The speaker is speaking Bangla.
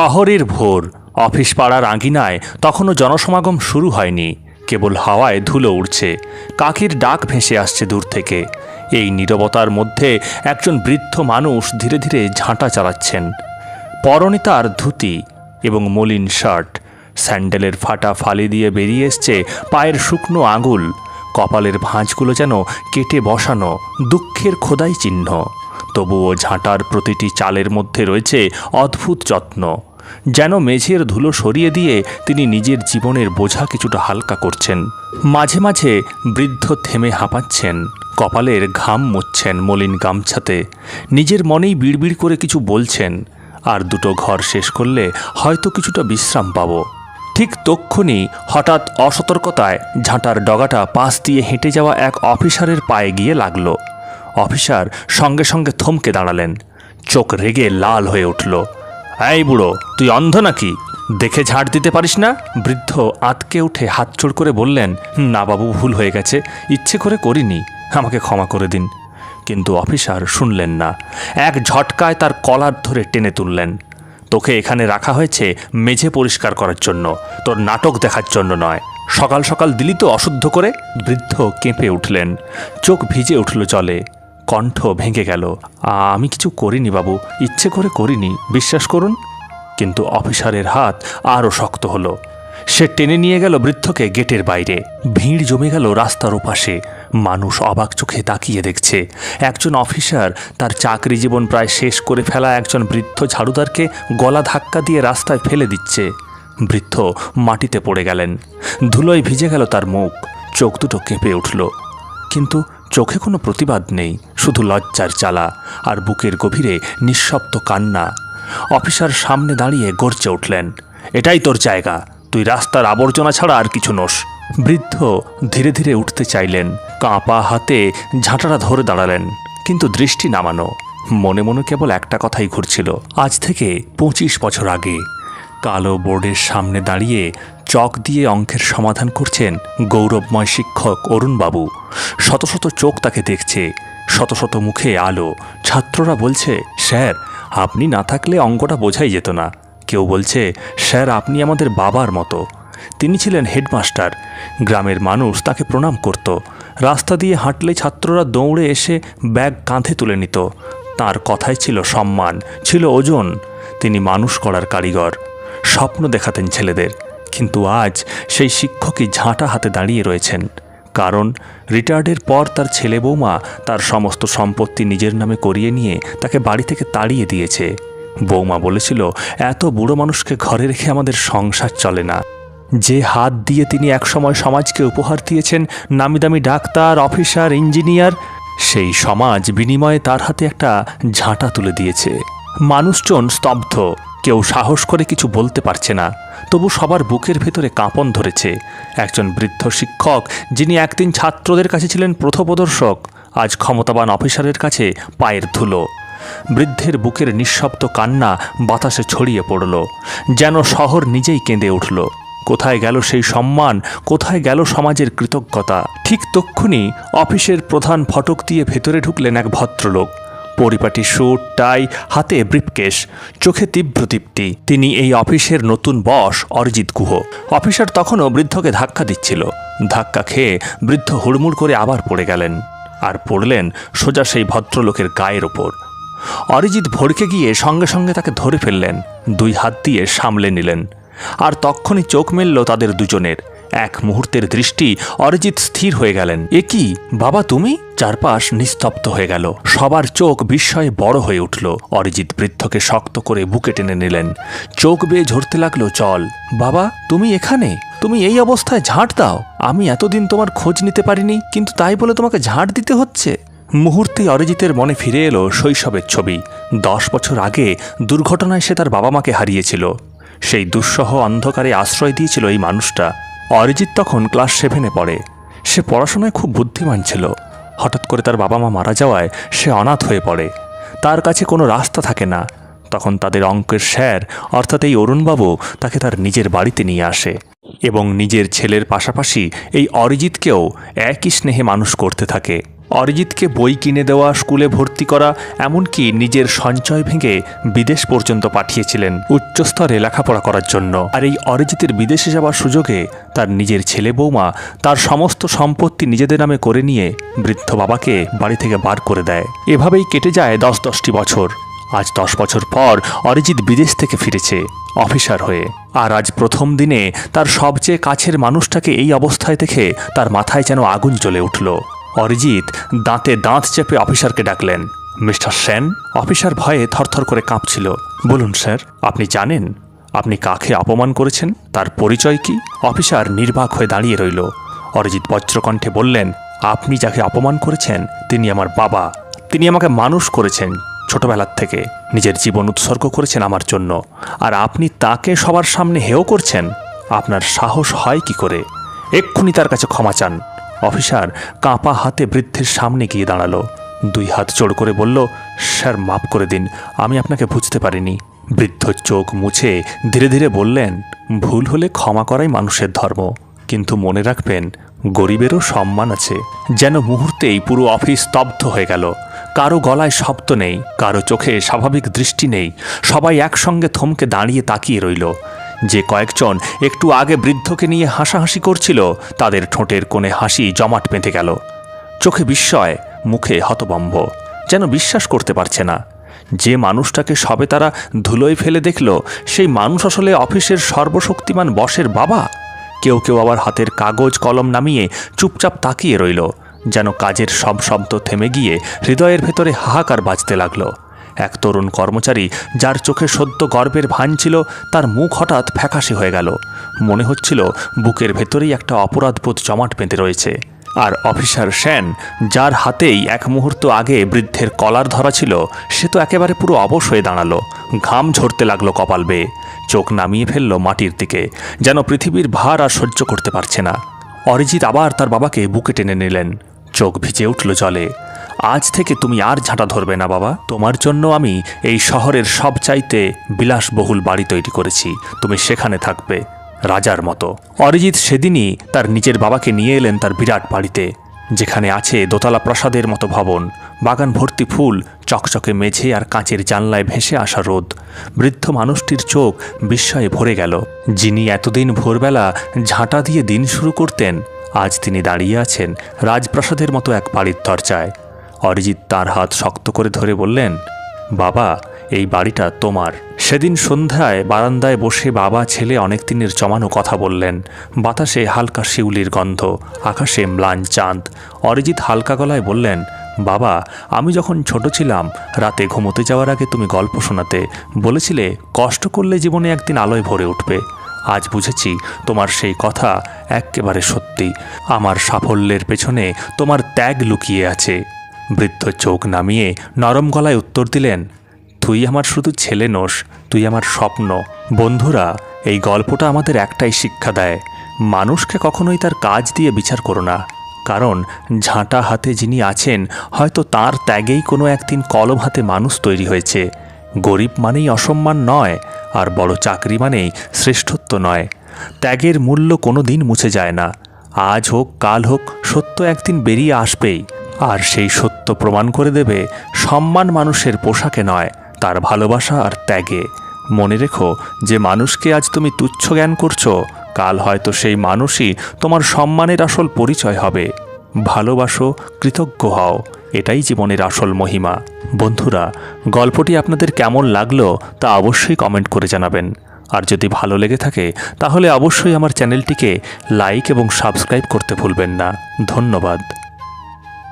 শহরের ভোর, অফিস পাড়ার আঙিনায় তখনও জনসমাগম শুরু হয়নি। কেবল হাওয়ায় ধুলো উড়ছে। কাকির ডাক ভেসে আসছে দূর থেকে। এই নীরবতার মধ্যে একজন বৃদ্ধ মানুষ ধীরে ধীরে ঝাঁটা চালাচ্ছেন। পরনে তার ধুতি এবং মলিন শার্ট। স্যান্ডেলের ফাটা ফালি দিয়ে বেরিয়ে এসছে পায়ের শুকনো আঙুল। কপালের ভাঁজগুলো যেন কেটে বসানো দুঃখের খোদাই চিহ্ন। তবুও ঝাঁটার প্রতিটি চালের মধ্যে রয়েছে অদ্ভুত যত্ন। যেন মেঝের ধুলো সরিয়ে দিয়ে তিনি নিজের জীবনের বোঝা কিছুটা হালকা করছেন। মাঝে মাঝে বৃদ্ধ থেমে হাঁপাচ্ছেন, কপালের ঘাম মুছছেন মলিন গামছাতে। নিজের মনেই বিড়বিড় করে কিছু বলছেন, আর দুটো ঘর শেষ করলে হয়তো কিছুটা বিশ্রাম পাবো। ঠিক তক্ষুনি হঠাৎ অসতর্কতায় ঝাঁটার ডগাটা পাশ দিয়ে হেঁটে যাওয়া এক অফিসারের পায়ে গিয়ে লাগল। অফিসার সঙ্গে সঙ্গে থমকে দাঁড়ালেন। চোখ রেগে লাল হয়ে উঠল। এই বুড়ো, তুই অন্ধ নাকি? দেখে ঝাড় দিতে পারিস না? বৃদ্ধ আতকে উঠে হাত হাতচোড় করে বললেন, না বাবু, ভুল হয়ে গেছে। ইচ্ছে করে করিনি। আমাকে ক্ষমা করে দিন। কিন্তু অফিসার শুনলেন না। এক ঝটকায় তার কলার ধরে টেনে তুললেন। তোকে এখানে রাখা হয়েছে মেঝে পরিষ্কার করার জন্য, তোর নাটক দেখার জন্য নয়। সকাল সকাল দিলি তো অশুদ্ধ করে? বৃদ্ধ কেঁপে উঠলেন। চোখ ভিজে উঠল জলে। কণ্ঠ ভেঙে গেল। আমি কিছু করিনি বাবু, ইচ্ছে করে করিনি, বিশ্বাস করুন। কিন্তু অফিসারের হাত আরও শক্ত হলো। সে টেনে নিয়ে গেল বৃদ্ধকে গেটের বাইরে। ভিড় জমে গেল রাস্তার ওপাশে। মানুষ অবাক চোখে তাকিয়ে দেখছে। একজন অফিসার তার চাকরি জীবন প্রায় শেষ করে ফেলা একজন বৃদ্ধ ঝাড়ুদারকে গলা ধাক্কা দিয়ে রাস্তায় ফেলে দিচ্ছে। বৃদ্ধ মাটিতে পড়ে গেলেন। ধুলোয় ভিজে গেল তার মুখ। চোখ দুটো কেঁপে উঠল। কিন্তু চোখে কোনো প্রতিবাদ নেই, শুধু লজ্জার চালা আর বুকের গভীরে নিঃশব্দ কান্না। অফিসার সামনে দাঁড়িয়ে গর্জে উঠলেন, এটাই তোর জায়গা, তুই রাস্তার আবর্জনা ছাড়া আর কিছু নোস। বৃদ্ধ ধীরে ধীরে উঠতে চাইলেন, কাঁপা হাতে ঝাঁটারা ধরে দাঁড়ালেন, কিন্তু দৃষ্টি নামানো। মনে মনে কেবল একটা কথাই ঘুরছিল, আজ থেকে পঁচিশ বছর আগে কালো বোর্ডের সামনে দাঁড়িয়ে চক দিয়ে অঙ্কের সমাধান করছেন গৌরবময় শিক্ষক অরুণবাবু। শত শত চোখ তাকে দেখছে, শত শত মুখে আলো। ছাত্ররা বলছে, স্যার, আপনি না থাকলে অঙ্কটা বোঝাই যেত না। কেউ বলছে, স্যার, আপনি আমাদের বাবার মতো। তিনি ছিলেন হেডমাস্টার। গ্রামের মানুষ তাকে প্রণাম করত। রাস্তা দিয়ে হাঁটলে ছাত্ররা দৌড়ে এসে ব্যাগ কাঁধে তুলে নিত। তার কথাই ছিল সম্মান, ছিল ওজন। তিনি মানুষ করার কারিগর। স্বপ্ন দেখাতেন ছেলেদের। কিন্তু আজ সেই শিক্ষকই ঝাঁটা হাতে দাঁড়িয়ে রয়েছেন। কারণ রিটায়ার্ডের পর তার ছেলে বৌমা তার সমস্ত সম্পত্তি নিজের নামে করিয়ে নিয়ে তাকে বাড়ি থেকে তাড়িয়ে দিয়েছে। বৌমা বলেছিল, এত বুড়ো মানুষকে ঘরে রেখে আমাদের সংসার চলে না। যে হাত দিয়ে তিনি একসময় সমাজকে উপহার দিয়েছেন নামি দামি ডাক্তার, অফিসার, ইঞ্জিনিয়ার, সেই সমাজ বিনিময়ে তার হাতে একটা ঝাঁটা তুলে দিয়েছে। মানুষজন স্তব্ধ। কেউ সাহস করে কিছু বলতে পারছে না, তবু সবার বুকের ভেতরে কাঁপন ধরেছে। একজন বৃদ্ধ শিক্ষক, যিনি একদিন ছাত্রদের কাছে ছিলেন প্রথপ্রদর্শক আজ ক্ষমতাবান অফিসারের কাছে পায়ের ধুলো। বৃদ্ধের বুকের নিঃশব্দ কান্না বাতাসে ছড়িয়ে পড়ল, যেন শহর নিজেই কেঁদে উঠল। কোথায় গেল সেই সম্মান, কোথায় গেল সমাজের কৃতজ্ঞতা? ঠিক তক্ষুনি অফিসের প্রধান ফটক দিয়ে ভেতরে ঢুকলেন এক ভদ্রলোক। পরিপাটি স্যুট টাই, হাতে ব্রিফকেস চোখে তীব্র দীপ্তি তিনি এই অফিসের নতুন বস, অরিজিৎ গুহ। অফিসার তখনও বৃদ্ধকে ধাক্কা দিচ্ছিল। ধাক্কা খেয়ে বৃদ্ধ হুড়মুড় করে আবার পড়ে গেলেন আর পড়লেন সোজা সেই ভদ্রলোকের গায়ের ওপর। অরিজিৎ ভড়কে গিয়ে সঙ্গে সঙ্গে তাকে ধরে ফেললেন, দুই হাত দিয়ে সামলে নিলেন। আর তক্ষণই চোখ মেলল তাদের দুজনের। এক মুহূর্তের দৃষ্টি অরিজিৎ স্থির হয়ে গেলেন। এ কি? বাবা, তুমি? চারপাশ নিস্তব্ধ হয়ে গেল। সবার চোখ বিস্ময়ে বড় হয়ে উঠল। অরিজিৎ বৃদ্ধকে শক্ত করে বুকে টেনে নিলেন। চোখ বেয়ে ঝরতে লাগল জল বাবা, তুমি এখানে? তুমি এই অবস্থায় ঝাঁট দাও। আমি এতদিন তোমার খোঁজ নিতে পারিনি, কিন্তু তাই বলে তোমাকে ঝাঁট দিতে হচ্ছে? মুহূর্তে অরিজিতের মনে ফিরে এলো শৈশবের ছবি। দশ বছর আগে দুর্ঘটনায় সে তার বাবা মাকে হারিয়েছিল। সেই দুঃসহ অন্ধকারে আশ্রয় দিয়েছিল এই মানুষটা। অরিজিৎ তখন ক্লাস সেভেনে পড়ে। সে পড়াশোনায় খুব বুদ্ধিমান ছিল। হঠাৎ করে তার বাবা মা মারা যাওয়ায় সে অনাথ হয়ে পড়ে। তার কাছে কোনো রাস্তা থাকে না। তখন তাদের অঙ্কের স্যার, অর্থাৎ এই অরুণবাবু, তাকে তার নিজের বাড়িতে নিয়ে আসে এবং নিজের ছেলের পাশাপাশি এই অরিজিৎকেও একই স্নেহে মানুষ করতে থাকে। অরিজিৎকে বই কিনে দেওয়া, স্কুলে ভর্তি করা, এমনকি নিজের সঞ্চয় ভেঙে বিদেশ পর্যন্ত পাঠিয়েছিলেন উচ্চস্তরে লেখাপড়া করার জন্য। আর এই অরিজিতের বিদেশে যাওয়ার সুযোগে তার নিজের ছেলে বৌমা তার সমস্ত সম্পত্তি নিজেদের নামে করে নিয়ে বৃদ্ধ বাবাকে বাড়ি থেকে বার করে দেয়। এভাবেই কেটে যায় দশ দশটি বছর। আজ দশ বছর পর অরিজিৎ বিদেশ থেকে ফিরেছে অফিসার হয়ে। আর আজ প্রথম দিনে তার সবচেয়ে কাছের মানুষটাকে এই অবস্থায় দেখে তার মাথায় যেন আগুন জ্বলে উঠল। অরিজিৎ দাঁতে দাঁত চেপে অফিসারকে ডাকলেন। মিস্টার সেন অফিসার ভয়ে থরথর করে কাঁপছিল। বলুন, স্যার, আপনি জানেন? আপনি কাকে অপমান করেছেন? তার পরিচয় কি? অফিসার নির্বাক হয়ে দাঁড়িয়ে রইল। অরিজিৎ বজ্রকণ্ঠে বললেন, আপনি যাকে অপমান করেছেন, তিনি আমার বাবা। তিনি আমাকে মানুষ করেছেন ছোটবেলার থেকে। নিজের জীবন উৎসর্গ করেছেন আমার জন্য। আর আপনি তাকে সবার সামনে হেয় করছেন? আপনার সাহস হয় কি করে? এক্ষুনি তার কাছে ক্ষমা চান। অফিসার কাঁপা হাতে বৃদ্ধের সামনে গিয়ে দাঁড়াল। দুই হাত জোড় করে বলল, স্যার, মাফ করে দিন, আমি আপনাকে বুঝতে পারিনি। বৃদ্ধ চোখ মুছে ধীরে ধীরে বললেন, ভুল হলে ক্ষমা করাই মানুষের ধর্ম। কিন্তু মনে রাখবেন, গরিবেরও সম্মান আছে। যেন মুহূর্তেই পুরো অফিস স্তব্ধ হয়ে গেল। কারও গলায় শব্দ নেই, কারও চোখে স্বাভাবিক দৃষ্টি নেই। সবাই একসঙ্গে থমকে দাঁড়িয়ে তাকিয়ে রইল। যে কয়েকজন একটু আগে বৃদ্ধকে নিয়ে হাসাহাসি করছিল, তাদের ঠোঁটের কোণে হাসি জমাট বেঁধে গেল। চোখে বিস্ময়, মুখে হতবম্ব। যেন বিশ্বাস করতে পারছে না। যে মানুষটাকে সবে তারা ধুলোয় ফেলে দেখল, সেই মানুষ আসলে অফিসের সর্বশক্তিমান বসের বাবা। কেউ কেউ আবার হাতের কাগজ কলম নামিয়ে চুপচাপ তাকিয়ে রইল, যেন কাজের সব শব্দ থেমে গিয়ে হৃদয়ের ভেতরে হাহাকার বাজতে লাগল। এক তরুণ কর্মচারী, যার চোখে সদ্য গর্বের ভান ছিল, তার মুখ হঠাৎ ফ্যাকাশে হয়ে গেল। মনে হচ্ছিল বুকের ভেতরেই একটা অপরাধবোধ জমাট বেঁধে রয়েছে। আর অফিসার শ্যান যার হাতেই এক মুহূর্ত আগে বৃদ্ধের কলার ধরা ছিল, সে তো একেবারে পুরো অবশ হয়ে দাঁড়াল। ঘাম ঝরতে লাগল কপাল বেয়ে। চোখ নামিয়ে ফেলল মাটির দিকে, যেন পৃথিবীর ভার আর সহ্য করতে পারছে না। অরিজিৎ আবার তার বাবাকে বুকে টেনে নিলেন। চোখ ভিজে উঠল জলে। আজ থেকে তুমি আর ঝাঁটা ধরবে না, বাবা। তোমার জন্য আমি এই শহরের সবচাইতে বিলাসবহুল বাড়ি তৈরি করেছি। তুমি সেখানে থাকবে রাজার মতো। অরিজিৎ সেদিনই তার নিজের বাবাকে নিয়ে এলেন তার বিরাট বাড়িতে, যেখানে আছে দোতলা প্রাসাদের মতো ভবন, বাগান ভর্তি ফুল, চকচকে মেঝে আর কাঁচের জানলায় ভেসে আসা রোদ। বৃদ্ধ মানুষটির চোখ বিস্ময়ে ভরে গেল। যিনি এতদিন ভোরবেলা ঝাঁটা দিয়ে দিন শুরু করতেন, আজ তিনি দাঁড়িয়ে আছেন রাজপ্রাসাদের মতো এক বাড়ির দরজায়। অরিজিৎ তার হাত শক্ত করে ধরে বললেন, বাবা, এই বাড়িটা তোমার। সেদিন সন্ধ্যায় বারান্দায় বসে বাবা, ছেলে অনেক দিনের জমানো কথা বললেন। বাতাসে হালকা শিউলির গন্ধ, আকাশে ম্লান চাঁদ। অরিজিৎ হালকা গলায় বললেন, বাবা, আমি যখন ছোট ছিলাম, রাতে ঘুমোতে যাওয়ার আগে তুমি গল্প শোনাতে বলেছিলে, কষ্ট করলে জীবনে একদিন আলোয় ভরে উঠবে। আজ বুঝেছি তোমার সেই কথা এক্কেবারে সত্যি। আমার সাফল্যের পেছনে তোমার ত্যাগ লুকিয়ে আছে। বৃদ্ধ চোখ নামিয়ে নরম গলায় উত্তর দিলেন, তুই আমার শুধু ছেলে নোস তুই আমার স্বপ্ন। বন্ধুরা, এই গল্পটা আমাদের একটাই শিক্ষা দেয়, মানুষকে কখনোই তার কাজ দিয়ে বিচার করো না। কারণ, ঝাঁটা হাতে যিনি আছেন, হয়তো তার ত্যাগেই কোনো একদিন কলম হাতে মানুষ তৈরি হয়েছে। গরিব মানেই অসম্মান নয়, আর বড় চাকরি মানেই শ্রেষ্ঠত্ব নয়। ত্যাগের মূল্য কোনো দিন মুছে যায় না। আজ হোক, কাল হোক, সত্য একদিন বেরিয়ে আসবেই। আর সেই সত্য প্রমাণ করে দেবে, সম্মান মানুষের পোশাকে নয়, তার ভালোবাসা আর ত্যাগে। মনে রেখো, যে মানুষকে আজ তুমি তুচ্ছ জ্ঞান করছ, কাল হয়তো সেই মানুষই তোমার সম্মানের আসল পরিচয় হবে। ভালোবাসো, কৃতজ্ঞ হও, এটাই জীবনের আসল মহিমা। বন্ধুরা, গল্পটি আপনাদের কেমন লাগল তা অবশ্যই কমেন্ট করে জানাবেন। আর যদি ভালো লেগে থাকে, তাহলে অবশ্যই আমার চ্যানেলটিকে লাইক এবং সাবস্ক্রাইব করতে ভুলবেন না। ধন্যবাদ।